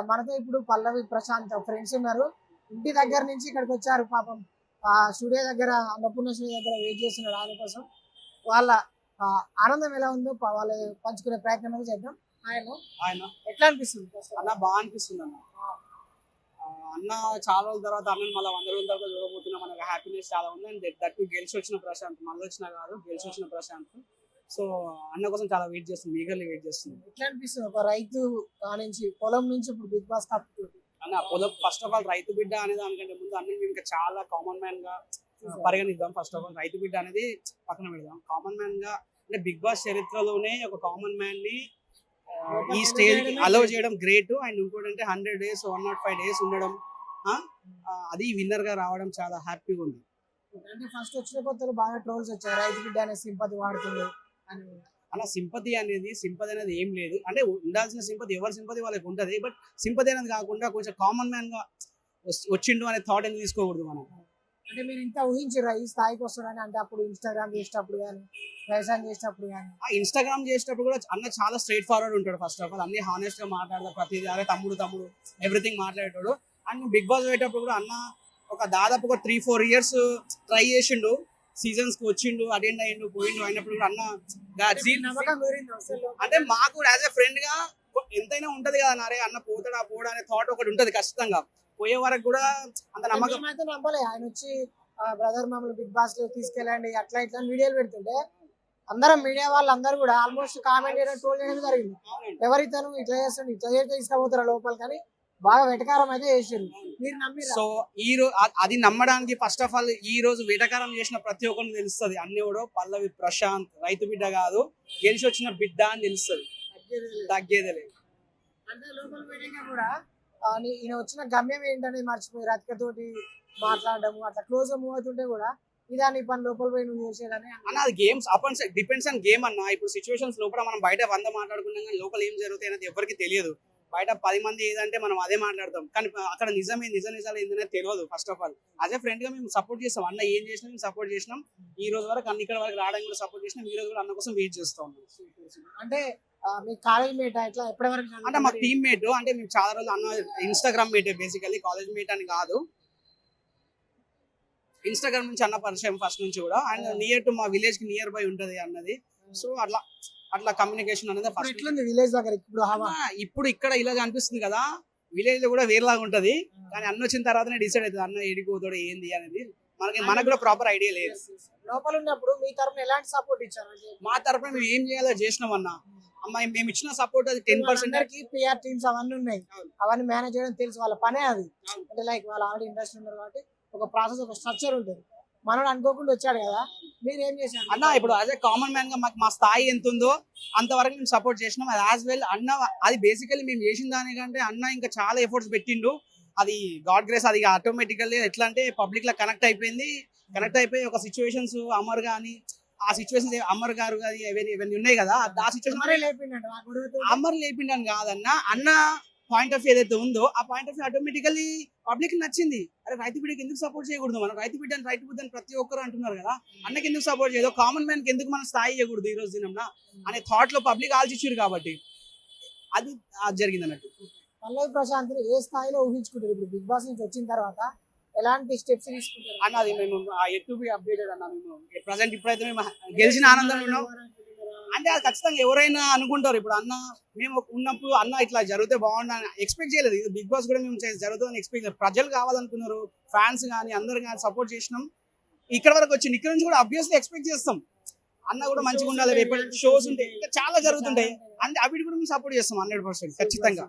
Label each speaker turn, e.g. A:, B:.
A: మనతో ఇప్పుడు పల్లవి ప్రశాంత్ ఫ్రెండ్స్ ఉన్నారు. ఇంటి దగ్గర నుంచి ఇక్కడికి వచ్చారు పాపం. ఆ స్టూడియో దగ్గర అన్నపూర్ణ స్టూడియో దగ్గర వెయిట్ చేస్తున్నారు ఆయన కోసం. వాళ్ళ ఆనందం ఎలా ఉందో వాళ్ళు పంచుకునే ప్రయత్నం అయితే చేద్దాం. ఆయన?
B: ఆయన.
A: ఎట్లా అనిపిస్తుంది?
B: అన్న బాగా అనిపిస్తుంది అన్న. అన్న చాలా రోజుల తర్వాత అన్నని మళ్ళీ వంద రోజుల తర్వాత చూడబోతున్నాం మనకు హ్యాపీనెస్ చాలా ఉంది. అండ్ దట్ గెలిచి వచ్చిన ప్రశాంత్ మళ్ళీ వచ్చిన కాదు గెలిచి వచ్చిన ప్రశాంత్. సో అన్న కోసం చాలా వెయిట్ చేస్తుంది ఈగర్లీ వెయిట్ చేస్తుంది.
A: ఎట్లా అనిపిస్తుంది ఒక రైతు నుంచి పొలం నుంచి ఇప్పుడు బిగ్ బాస్ కప్
B: అన్న పొలం ఫస్ట్ ఆఫ్ ఆల్ రైతు బిడ్డ అనే దానికంటే ముందు అన్న మేము ఇంకా చాలా కామన్ మ్యాన్గా పరిగణిద్దాం ఫస్ట్ ఆఫ్ ఆల్ రైతు బిడ్డ అనేది పక్కన పెడదాం. కామన్ మ్యాన్గా అంటే బిగ్ బాస్ చరిత్రలోనే ఒక కామన్ మ్యాన్ని ఈ స్టేజ్ అలౌ చేయడం గ్రేట్ అండ్ ఇంకోటి అంటే hundred days one not five days ఉండడం అది విన్నర్గా రావడం చాలా హ్యాపీగా ఉంది.
A: అంటే ఫస్ట్ వచ్చిన కొత్తలు బాగా ట్రోల్స్ వచ్చాయి. రైతు బిడ్డ అనే సింపతి వాడుతుంది.
B: అలా సింపతి అనేది సింపతి అనేది ఏం లేదు. అంటే ఉండాల్సిన సింపతి ఎవరి సింపతి వాళ్ళకి ఉంటది. బట్ సింపతి అనేది కాకుండా కొంచెం కామన్ మ్యాన్గా వస్- వచ్చిండు అనే థాట్ అనేది తీసుకోకూడదు మనం?
A: అంటే మీరు ఇంత ఊహించారా ఈ స్థాయికి వస్తారని అంటే అప్పుడు ఇన్స్టాగ్రామ్ చేసేటప్పుడు కానీ వ్యవసాయం చేసేటప్పుడు కానీ
B: ఆ ఇన్స్టాగ్రామ్ చేసేటప్పుడు కూడా అన్న చాలా స్ట్రైట్ ఫార్వర్డ్ ఉంటాడు ఫస్ట్ ఆఫ్ ఆల్ అన్ని హానెస్ట్గా మాట్లాడతాడు ప్రతిదీ. అరే తమ్ముడు తమ్ముడు ఎవ్రీథింగ్ మాట్లాడేటాడు. అండ్ బిగ్ బాస్ పోయేటప్పుడు కూడా అన్న ఒక దాదాపు ఒక త్రీ ఫోర్ ఇయర్స్ ట్రై చేసిండు. సీజన్స్కి వచ్చిండు అటెండ్ అయ్యిండు పోయిండు అయినప్పుడు కూడా అన్న అంటే మాకు యాజ్ ఎ ఫ్రెండ్గా ఎంతైనా ఉంటది కదా నారే అన్న పోతాడా పోడా అనే థాట్ ఒకటి ఉంటది ఖచ్చితంగా. పోయే వరకు కూడా అంత నమ్మకం
A: మేమైతే నమ్మలే. ఆయన వచ్చి బ్రదర్ మమ్మల్ని బిగ్ బాస్లో తీసుకెళ్ళండి అట్లా ఇట్లా వీడియోలు పెడుతుంటే అందరం మీడియా వాళ్ళందరూ కూడా ఆల్మోస్ట్ కామెంట్ చేయడం ట్రోల్ చేయడం జరిగింది. ఎవరితను ఇట్లా చేస్తాడు ఇట్లా చేస్తే తీసుకుపోతారా లోపల కానీ బాగా వెటకారం అయితే నమ్మిరా
B: సో ఈ రోజు అది నమ్మడానికి ఫస్ట్ ఆఫ్ ఆల్ ఈ రోజు వేటకారం చేసిన ప్రతి ఒక్కరికి తెలుస్తుంది. అన్ని కూడా పల్లవి ప్రశాంత్ రైతు బిడ్డ కాదు గెలిచి వచ్చిన బిడ్డ అని తెలుస్తుంది. తగ్గేదే లేదు
A: కూడా ఈయన వచ్చిన గమ్యం ఏంటనేది మర్చిపోయి రతికతోటి మాట్లాడడం అట్లా క్లోజ్ మూవ్ అవుతుంటే కూడా పని లోపల పోయి నువ్వు చేసేదని
B: అన్న అది games up and depends on game అన్న. ఇప్పుడు సిచ్యువేషన్స్ లోపల మనం బయట వంద మాట్లాడుకున్నాం కానీ లోపల ఏం జరుగుతాయి అనేది ఎవరికి తెలియదు. బయట పది మంది ఏదంటే మనం అదే మాట్లాడతాం. కానీ అక్కడ నిజమే నిజ నిజాలు ఏంటనే తెలియదు ఫస్ట్ ఆఫ్ ఆల్ అదే ఫ్రెండ్గా మేము సపోర్ట్ చేస్తాం. అన్న ఏం చేసినా మేము సపోర్ట్ చేసినాం. ఈ రోజు వరకు అన్ని ఇక్కడ వరకు రావడానికి కూడా సపోర్ట్ చేసినాం. ఈ రోజు కూడా అన్న కోసం వెయిట్ చేస్తా
A: అంటే మీ కాలేజ్ మేట్ ఇట్లా ఎప్పటి వరకు
B: అంటే మా టీమ్ మేట్ అంటే మేము చాలా రోజులు అన్న Instagram mate basically college mate అని కాదు. ఇన్స్టాగ్రామ్ నుంచి అన్న పరిచయం ఫస్ట్ నుంచి కూడా. అండ్ నియర్ టు మా విలేజ్కి నియర్ బై ఉంటది అన్నది. సో అట్లా అట్లా కమ్యూనికేషన్ అనేది ఫస్ట్
A: ఎట్లుంది విలేజ్ దగ్గర ఇప్పుడు
B: ఇప్పుడు ఇక్కడ ఇలా అనిపిస్తుంది కదా విలేజ్లో కూడా వేరేలాగా ఉంటది. కానీ అన్న వచ్చిన తర్వాతనే డిసైడ్ అవుతుంది అన్న ఎడిపోతాడు ఏంది అనేది. మనకి మనకు కూడా ప్రాపర్ ఐడియా లేదు.
A: లోపల ఉన్నప్పుడు మీ తరఫున ఎలాంటి సపోర్ట్ ఇచ్చారు?
B: మా తరపున మేము ఏం చేయాలో చేసినాం అన్న. అమ్మాయి మేము ఇచ్చిన సపోర్ట్ అది టెన్ పర్సెంట్
A: పిఆర్ టీమ్స్ అవన్నీ ఉన్నాయి.
B: అవును.
A: అవన్నీ మేనేజ్ చేయడం తెలుసు వాళ్ళ పనే అది. అంటే లైక్ వాళ్ళ ఆల్రెడీ ఇండస్ట్రీ ఉన్నారు కాబట్టి ఒక ప్రాసెస్ ఒక స్ట్రక్చర్ ఉంటుంది. మనోడు అనుకోకుండా వచ్చాడు కదా. మీరు ఏం చేశారు?
B: అన్న ఇప్పుడు అదే కామన్ మ్యాన్గా మాకు మా స్థాయి ఎంత ఉందో అంతవరకు మేము సపోర్ట్ చేసినాం. అది యాజ్ వెల్ అన్న అది బేసికల్లీ మేము చేసిన దానికంటే అన్న ఇంకా చాలా ఎఫర్ట్స్ పెట్టిండు. అది గాడ్ గ్రేస్ అది ఆటోమేటికల్లీ ఎట్లా అంటే పబ్లిక్లో కనెక్ట్ అయిపోయింది. కనెక్ట్ అయిపోయి ఒక సిచ్యువేషన్స్ అమర్ గాని ఆ సిచ్యువేషన్స్ అమర్ గారు కానీ ఇవన్నీ ఉన్నాయి కదా. ఆ సిచ్యువేషన్ అమర్ లేపిండని కాదన్న. అన్న పాయింట్ ఆఫ్ ఏదైతే ఉందో ఆ పాయింట్ ఆఫ్ ఆటోమేటికల్లీ పబ్లిక్ నచ్చింది. అరే రైతు బిడ్డకి ఎందుకు సపోర్ట్ చేయకూడదు? మనం రైతు బిడ్డని రైతు బిడ్డని ప్రతి ఒక్కరు అంటున్నారు కదా. అన్నకి ఎందుకు సపోర్ట్ చేయదు? కామన్ మ్యాన్కి ఎందుకు మనం స్థాయి చేయకూడదు ఈ రోజు దినంలో అనే థాట్లో పబ్లిక్ ఆలోచించారు కాబట్టి. అది అది జరిగింది అన్నట్టు.
A: పల్లవి ప్రశాంత్ ఏ స్థాయిలో ఊహించుకుంటారు? ఇప్పుడు బిగ్ బాస్ నుంచి వచ్చిన తర్వాత ఎలాంటి స్టెప్స్ తీసుకుంటారు?
B: అన్న అది మేము ఎట్ బి అప్డేటెడ్ అన్న మేము ప్రజెంట్ ఇప్పుడైతే మేము గెలిచిన ఆనందంలో ఉన్నాం. అంటే అది ఖచ్చితంగా ఎవరైనా అనుకుంటారు. ఇప్పుడు అన్న మేము ఉన్నప్పుడు అన్న ఇట్లా జరిగితే బాగుండు ఎక్స్పెక్ట్ చేయలేదు. ఇది బిగ్ బాస్ కూడా మేము జరుగుతుందని ఎక్స్పెక్ట్ చేయలేదు. ప్రజలు కావాలనుకున్నారు ఫ్యాన్స్ కానీ అందరు కానీ సపోర్ట్ చేసినాం. ఇక్కడ వరకు వచ్చింది ఇక్కడ నుంచి కూడా అబ్వియస్లీ ఎక్స్పెక్ట్ చేస్తాం. అన్న కూడా మంచిగా ఉండాలి రేపు షోస్ ఉంటాయి. ఇంకా చాలా జరుగుతుంటాయి. అంటే అవి కూడా మేము సపోర్ట్ చేస్తాం హండ్రెడ్ పర్సెంట్ ఖచ్చితంగా.